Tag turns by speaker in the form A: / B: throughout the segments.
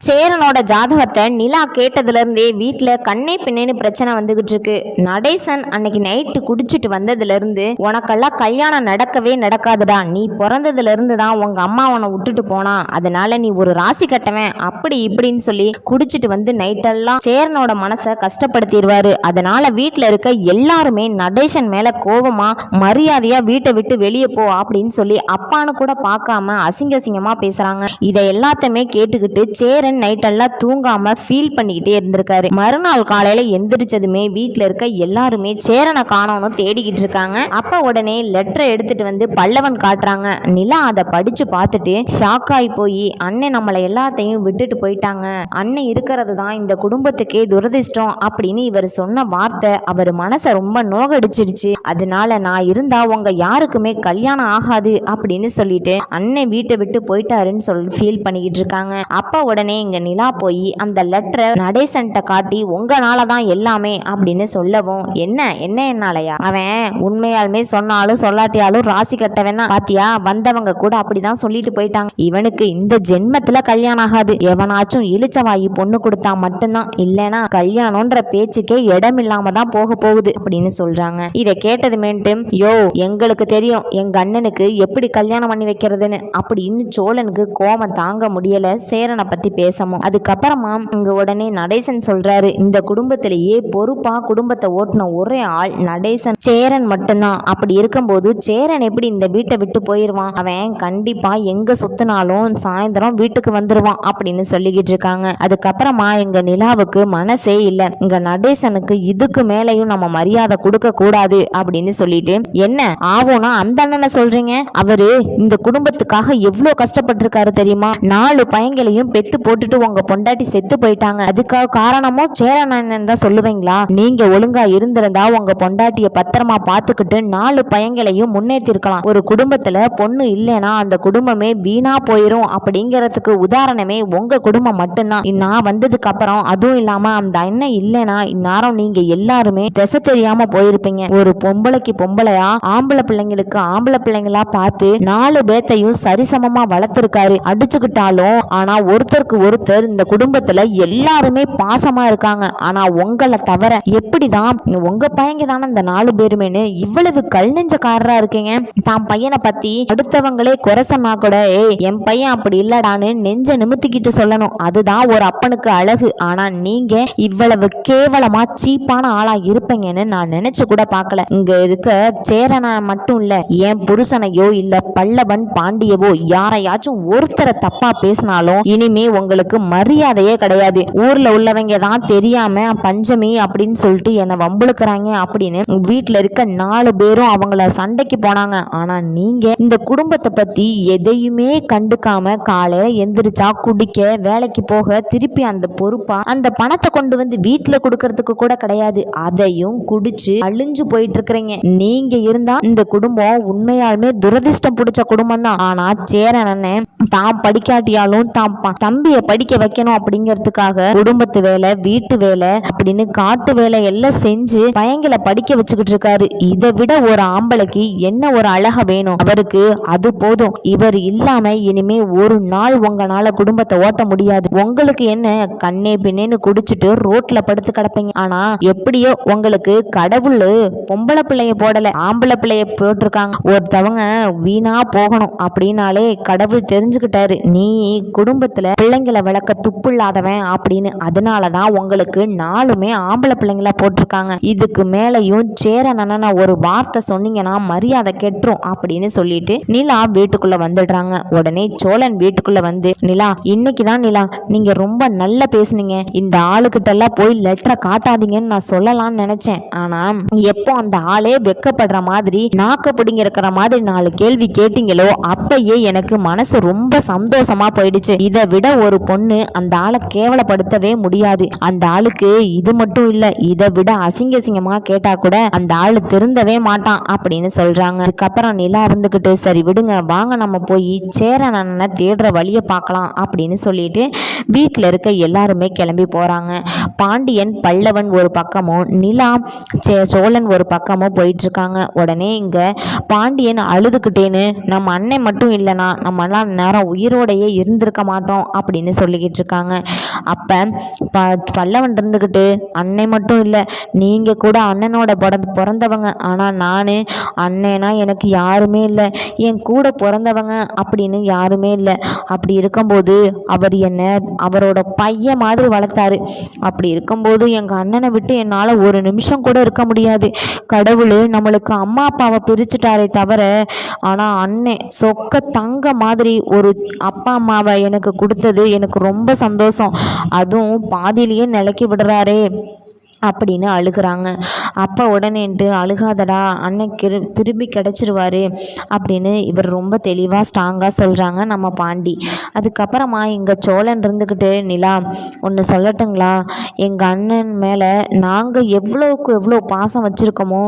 A: சேரனோட ஜாதகத்தை நிலா கேட்டதுலேருந்தே வீட்டில் கண்ணே பின்னேன்னு பிரச்சனை வந்துகிட்டு இருக்கு நடேசன் அன்னைக்கு நைட்டு குடிச்சிட்டு வந்ததுலேருந்து உனக்கெல்லாம் கல்யாணம் நடக்கவே நடக்காதுடா. நீ பிறந்ததுலேருந்து தான் உங்கள் அம்மா உன்னை விட்டுட்டு போனா. அதனால நீ ஒரு ராசி கட்டவன். அப்படி இப்படின்னு சொல்லி குடிச்சிட்டு வந்து நைட்டெல்லாம் சேரனோட மனசை கஷ்டப்படுத்திடுவாரு. அதனால வீட்டில் இருக்க எல்லாருமே நடேசன் மேலே கோபமாக மரியாதையாக வீட்டை விட்டு வெளியே போ அப்படின்னு சொல்லி அப்பான்னு கூட பார்க்காம அசிங்க அசிங்கமாக பேசுகிறாங்க இதை எல்லாத்தையுமே கேட்டுக்கிட்டு சேர நைட் நைட்டெல்லாம் தூங்காம ஃபீல் பண்ணிக்கிட்டே இருந்திருக்காரு. மறுநாள் காலையில எந்திரிச்சதுமே வீட்டில் இருக்க எல்லாருமே சேரனை காணோன்னு தேடிக்கிட்டு இருக்காங்க. அப்ப உடனே லெட்டரை எடுத்துட்டு வந்து பல்லவன் காட்டுறாங்க. நிலா அதை படிச்சு பார்த்துட்டு ஷாக் ஆகி போய் அண்ணன் நம்மளை எல்லாத்தையும் விட்டுட்டு போயிட்டாங்க. அண்ணன் இருக்கிறது தான் இந்த குடும்பத்துக்கே துரதிர்ஷ்டம் அப்படின்னு இவர் சொன்ன வார்த்தை அவர் மனசை ரொம்ப நோகடிச்சிருச்சு. அதனால நான் இருந்தா உங்க யாருக்குமே கல்யாணம் ஆகாது அப்படின்னு சொல்லிட்டு அண்ணன் வீட்டை விட்டு போயிட்டாருன்னு சொல்லி ஃபீல் பண்ணிக்கிட்டு இருக்காங்க. அப்ப உடனே இங்கே நிலா போய் அந்த லெட்டரை நடேசன்ட்ட காட்டி உங்களால தான் எல்லாமே அப்படின்னு சொல்லவும் என்ன? என்ன என்னாலயா? அவன் உண்மையாலுமே சொன்னாலும் சொல்லாட்டியாலும் ராசி கட்டவன்? தான் பாத்தியா? வந்தவங்க கூட அப்படிதான் சொல்லிட்டு போயிட்டாங்க. இவனுக்கு இந்த ஜென்மத்துல கல்யாணம் ஆகாது. எவனாச்சும் இழிச்சவாயி பொண்ணு கொடுத்தா மட்டும்தான். இல்லைன்னா கல்யாணம்ன்ற பேச்சுக்கே இடம் இல்லாம தான் போக போகுது அப்படின்னு சொல்றாங்க. இதை கேட்டதுமேட்டு யோ எங்களுக்கு தெரியும். எங்க அண்ணனுக்கு எப்படி கல்யாணம் பண்ணி வைக்கிறதுன்னு? அப்படின்னு சோழனுக்கு கோபம் தாங்க முடியல. சேரனை பத்தி பேசவும் அதுக்கப்புறமா இங்க உடனே நடேசன் சொல்றாரு இந்த குடும்பத்திலேயே பொறுப்பா குடும்பத்தை ஓட்டின ஒரே ஆள் நடேசன். சேரன் மட்டும்தான். அப்படி இருக்கும்போது சேரன் எப்படி இந்த வீட்டை விட்டு போயிடுவான் அவன் கண்டிப்பா எங்க சுத்தினாலும் சாயந்தரம் வீட்டுக்கு வந்துருவான் அப்படின்னு சொல்லிக்கிட்டு இருக்காங்க. அதுக்கப்புறமா எங்க நிலாவுக்கு மனசே இல்ல. இங்க நடேசனுக்கு இதுக்கு மேலையும் நம்ம மரியாதை கொடுக்க கூடாது அப்படின்னு சொல்லிட்டு என்ன? ஆவோனா அந்த அண்ணனை சொல்றீங்க? அவரு இந்த குடும்பத்துக்காக எவ்வளவு கஷ்டப்பட்டிருக்காரு தெரியுமா? நாலு பையங்களையும் பெத்து போட்டுட்டு உங்க பொண்டாட்டி செத்து போயிட்டாங்க. அதுக்காக காரணமோ சேரன் அண்ணன் தான் சொல்லுவீங்களா? நீங்க ஒழுங்கா இருந்திருந்தா உங்க பொண்டாட்டிய பத்திரமா பாத்துக்கிட்டு நாலு பையங்களையும் முன்னேற்றிருக்கலாம் ஒரு குடும்பத்துல பொண்ணு இல்லைன்னா அந்த குடும்பமே வீணா போயிரும். அப்படிங்கறதுக்கு உதாரணமே உங்க குடும்பம் மட்டும்தான். நான் வந்ததுக்கு அப்புறம் அதுவும் இல்லாம அந்த அண்ணன் இல்லைன்னா இந்நேரம் நீங்க எல்லாருமே திசை தெரியாம போயிருப்பீங்க. ஒரு பொம்பளைக்கு பொம்பளையா ஆம்பளை பிள்ளைங்களுக்கு ஆம்பளை பிள்ளைங்களா பார்த்து நாலு பேத்தையும் சரிசமமா வளர்த்திருக்காரு. அடிச்சுக்கிட்டாலும் ஆனா ஒருத்தருக்கு ஒருத்தர் இந்த குடும்பத்துல எல்லாருமே பாசமா இருக்காங்க. ஆனா உங்களை தவிர எப்படிதான் உங்க பையங்க தானே இந்த நாலு பேருமேனு இவ்வளவு கல் நெஞ்சக்காரரா இருக்கீங்க. தான் பையனை பத்தி அடுத்தவங்களே குறை சொன்னா கூட ஏய் என் பையன் அப்படி இல்லடான்னு நெஞ்ச நிமித்திக்கிட்டு சொல்லணும். அதுதான் ஒரு அப்பனுக்கு அழகு. ஆனா நீங்க இவ்வளவு கேவலமா சீப்பான ஆளா இருப்பீங்கன்னு நான் நினைச்சு கூட பார்க்கல. இங்க இருக்க சேரனை மட்டும் இல்ல என் புருஷனையோ இல்ல பல்லவன் பாண்டியவோ யாரையாச்சும் ஒருத்தரை தப்பா பேசினாலும் இனிமே உங்களுக்கு மரியாதையே கிடையாது. ஊர்ல உள்ளவங்க தான் தெரியாம பஞ்சமி அப்படின்னு சொல்லிட்டு என்னை வம்புழுக்கிறாங்க அப்படின்னு வீட்டுல இருக்க நாலு பேரும் அவங்கள சண்டைக்கு போனாங்க. ஆனா நீங்க இந்த குடும்பத்தை பத்தி எதையுமே கண்டுக்காம காலையில எந்திரிச்சா குடிக்க வேலைக்கு போக திருப்பி அந்த பொறுப்பா அந்த பணத்தை கொண்டு வந்து வீட்டுல கொடுக்கறதுக்கு கூட கிடையாது. அதையும் குடிச்சு அழிஞ்சு போயிட்டு இருக்கிறீங்க நீங்க இருந்தா இந்த குடும்பம் உண்மையாலுமே துரதிர்ஷ்டம் பிடிச்ச குடும்பம் தான். ஆனா சேரன் தான் படிக்காட்டியாலும் தான் தம்பியை படிக்க வைக்கணும் அப்படிங்கிறதுக்காக குடும்பத்து வேலை வீட்டு வேலை அப்படின்னு காட்டு வேலை எல்லாம் செஞ்சு பையங்களை படிக்க வச்சுக்கிட்டு இருக்காரு. இதை விட ஒரு ஆம்பளைக்கு என்ன ஒரு அழக வேணும்? அவருக்கு அது போதும். இவர் இல்லாம இனிமே ஒரு நாள் உங்களால குடும்பத்தை ஓட்ட முடியாது. உங்களுக்கு என்ன கண்ணே பின்னேன்னு குடிச்சிட்டு ரோட்ல படுத்து கிடப்பீங்க. ஆனா எப்படியோ உங்களுக்கு கடவுள் பொம்பளை பிள்ளைய போடல ஆம்பளை பிள்ளைய போட்டிருக்காங்க. ஒருத்தவங்க வீணா போகணும் அப்படின்னாலே கடவுள் தெரிஞ்சுக்கிட்டாரு. நீ குடும்பத்துல பிள்ளைங்களை வளர்க்க துப்பு இல்லாதவன் அப்படின்னு அதனாலதான் உங்களுக்கு நாலுமே ஆம்பளை பிள்ளைங்களா போட்டிருக்காங்க. இதுக்கு மேலையும் சேர நனன ஒரு வார்த்தை சொன்னீங்கன்னா மரியாதை கெட்டுரும் அப்படின்னு சொல்லிட்டு நிலா வீட்டுக்குள்ள வந்துடுறாங்க. உடனே சோழன் வீட்டுக்குள்ள வந்து நிலா இன்னைக்கு தான் நிலா நீங்க ரொம்ப நல்லா பேசுனீங்க. இந்த ஆளுகிட்ட எல்லாம் போய் லெட்டரை காட்டாதீங்கன்னு நான் சொல்லலாம்னு நினைச்சேன். ஆனா எப்போ அந்த ஆளே வெக்கப்படுற மாதிரி நாக்க பிடிங்க இருக்கிற மாதிரி நாலு கேள்வி கேட்டீங்களோ அப்பயே எனக்கு மனசு ரொம்ப சந்தோஷமா போயிடுச்சு. இதை விட ஒரு ஒரு பொண்ணு அந்த ஆளை கேவலப்படுத்தவே முடியாது. அந்த ஆளுக்கு இது மட்டும் இல்ல இதை விட அசிங்க அசிங்கமா கேட்டா கூட அந்த ஆளு திருந்தவே மாட்டான் அப்படின்னு சொல்றாங்க. அதுக்கப்புறம் நிலா இருந்துகிட்டு சரி விடுங்க வாங்க நம்ம போய் சேரன் அண்ணனை தேடுற வழியை பார்க்கலாம் அப்படின்னு சொல்லிட்டு வீட்டில் இருக்க எல்லாருமே கிளம்பி போறாங்க. பாண்டியன் பல்லவன் ஒரு பக்கமும் நிலா சே சோழன் ஒரு பக்கமும் போயிட்டு இருக்காங்க உடனே இங்க பாண்டியன் அழுதுகிட்டேன்னு நம்ம அண்ணன் மட்டும் இல்லைனா நம்மலாம் நேரம் உயிரோடையே இருந்திருக்க மாட்டோம் அப்படின்னு அப்படின்னு சொல்லிக்கிட்டு இருக்காங்க. அப்போ ப பல்லவன் இருந்துக்கிட்டு அன்னை மட்டும் இல்லை நீங்கள் கூட அண்ணனோட பிறந்த பிறந்தவங்க. ஆனால் நான் அண்ணனா எனக்கு யாருமே இல்லை. என் கூட பிறந்தவங்க அப்படின்னு யாருமே இல்லை. அப்படி இருக்கும்போது அவர் என்னை அவரோட பையன் மாதிரி வளர்த்தாரு. அப்படி இருக்கும்போது எங்கள் அண்ணனை விட்டு என்னால் ஒரு நிமிஷம் கூட இருக்க முடியாது. கடவுள் நம்மளுக்கு அம்மா அப்பாவை பிரிச்சுட்டாரே தவிர ஆனால் அண்ணன் சொக்க தங்க மாதிரி ஒரு அப்பா அம்மாவை எனக்கு கொடுத்தது எனக்கு ரொம்ப சந்தோஷம். அதுவும் பாதியிலேயே நிலைக்கி விடுறாரே அப்படின்னு அழுகுறாங்க. அப்போ உடனேன்ட்டு அழுகாதடா அண்ணன் கிரு திரும்பி கிடச்சிருவாரு அப்படின்னு இவர் ரொம்ப தெளிவாக ஸ்ட்ராங்காக சொல்கிறாங்க நம்ம பாண்டி. அதுக்கப்புறமா இங்கே சோழன் இருந்துக்கிட்டு நிலா ஒன்று சொல்லட்டுங்களா? எங்கள் அண்ணன் மேலே நாங்கள் எவ்வளோவுக்கு எவ்வளோ பாசம் வச்சுருக்கோமோ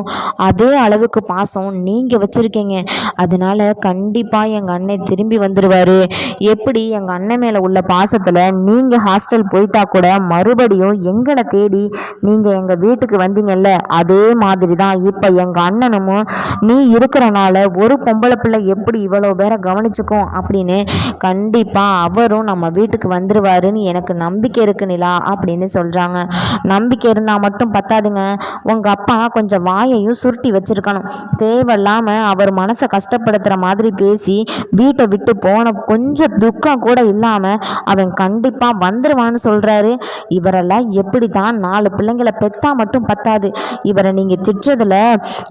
A: அதே அளவுக்கு பாசம் நீங்கள் வச்சுருக்கீங்க. அதனால கண்டிப்பாக எங்கள் அண்ணன் திரும்பி வந்துடுவார் எப்படி எங்கள் அண்ணன் மேலே உள்ள பாசத்தில் நீங்கள் ஹாஸ்டல் போயிட்டா கூட மறுபடியும் எங்களை தேடி நீங்கள் எங்கள் வீட்டுக்கு வந்தீங்கல்ல அதே மாதிரி தான் இப்போ எங்கள் அண்ணனும் நீ இருக்கிறனால ஒரு பொம்பளை பிள்ளை எப்படி இவ்வளோ பேரை கவனிச்சுக்கும்? அப்படின்னு கண்டிப்பாக அவரும் நம்ம வீட்டுக்கு வந்துடுவாருன்னு எனக்கு நம்பிக்கை இருக்கு நிலா அப்படின்னு சொல்கிறாங்க நம்பிக்கை இருந்தால் மட்டும் பத்தாதுங்க. உங்கள் அப்பா கொஞ்சம் வாயையும் சுருட்டி வச்சிருக்கணும். தேவையில்லாமல் அவர் மனசை கஷ்டப்படுத்துகிற மாதிரி பேசி வீட்டை விட்டு போன கொஞ்சம் துக்கம் கூட இல்லாமல் அவன் கண்டிப்பாக வந்துடுவான்னு சொல்கிறாரு இவரெல்லாம் எப்படி தான் நாலு பிள்ளைங்களை பெத்தா மட்டும் பத்தாது. இவரை நீங்கள் திட்டுறதுல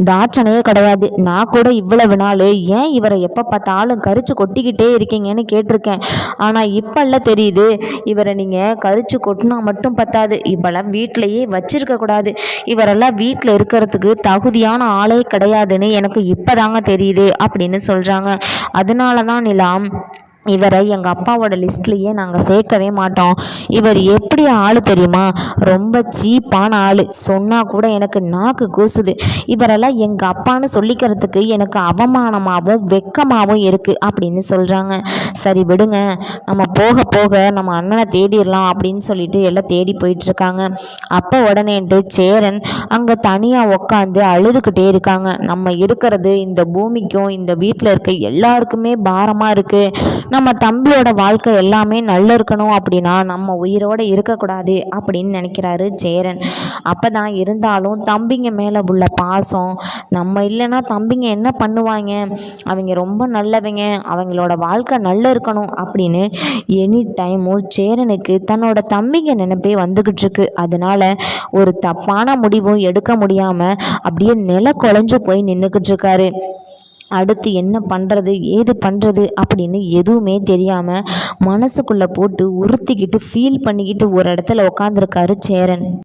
A: தாட்சணையே கிடையாது. நான் கூட இவ்வளவு நாள் ஏன் இவரை எப்போ பார்த்தாலும் கரிச்சு கொட்டிக்கிட்டே இருக்கீங்கன்னு கேட்டிருக்கேன். ஆனால் இப்பெல்லாம் தெரியுது இவரை நீங்கள் கரிச்சு கொட்டினா மட்டும் பத்தாது. இவெல்லாம் வீட்டிலையே வச்சிருக்க கூடாது. இவரெல்லாம் வீட்டில் இருக்கிறதுக்கு தகுதியான ஆளே கிடையாதுன்னு எனக்கு இப்போதாங்க தெரியுது அப்படின்னு சொல்கிறாங்க அதனால தான் நிலாம் இவரை எங்கள் அப்பாவோட லிஸ்ட்லேயே நாங்கள் சேர்க்கவே மாட்டோம். இவர் எப்படி ஆள் தெரியுமா? ரொம்ப சீப்பான ஆள். சொன்னால் கூட எனக்கு நாக்கு கூசுது. இவரெல்லாம் எங்கள் அப்பான்னு சொல்லிக்கிறதுக்கு எனக்கு அவமானமாகவும் வெக்கமாகவும் இருக்குது அப்படின்னு சொல்கிறாங்க சரி விடுங்க. நம்ம போக போக நம்ம அண்ணனை தேடிடலாம் அப்படின்னு சொல்லிட்டு எல்லாம் தேடி போயிட்டுருக்காங்க. அப்போ உடனேன்ட்டு சேரன் அங்கே தனியாக உட்காந்து அழுதுகிட்டே இருக்காங்க. நம்ம இருக்கிறது இந்த பூமிக்கும் இந்த வீட்டில் இருக்க எல்லாருக்குமே பாரமாக இருக்குது நம்ம தம்பியோட வாழ்க்கை எல்லாமே நல்லா இருக்கணும் அப்படின்னா நம்ம உயிரோடு இருக்கக்கூடாது அப்படின்னு நினைக்கிறாரு சேரன் அப்போ தான் இருந்தாலும் தம்பிங்க மேலே உள்ள பாசம் நம்ம இல்லைன்னா தம்பிங்க என்ன பண்ணுவாங்க? அவங்க ரொம்ப நல்லவங்க அவங்களோட வாழ்க்கை நல்லா இருக்கணும் அப்படின்னு எனி டைமும் சேரனுக்கு தன்னோட தம்பிங்க நினைப்பே வந்துக்கிட்டு இருக்கு. அதனால ஒரு தப்பான முடிவும் எடுக்க முடியாமல் அப்படியே நில குழஞ்சு போய் நின்றுக்கிட்டு இருக்காரு. அடுத்து என்ன பண்ணுறது ஏது பண்ணுறது அப்படின்னு எதுவுமே தெரியாமல் மனசுக்குள்ளே போட்டு உறுத்திக்கிட்டு ஃபீல் பண்ணிக்கிட்டு ஒரு இடத்துல உட்காந்துருக்காரு சேரன்.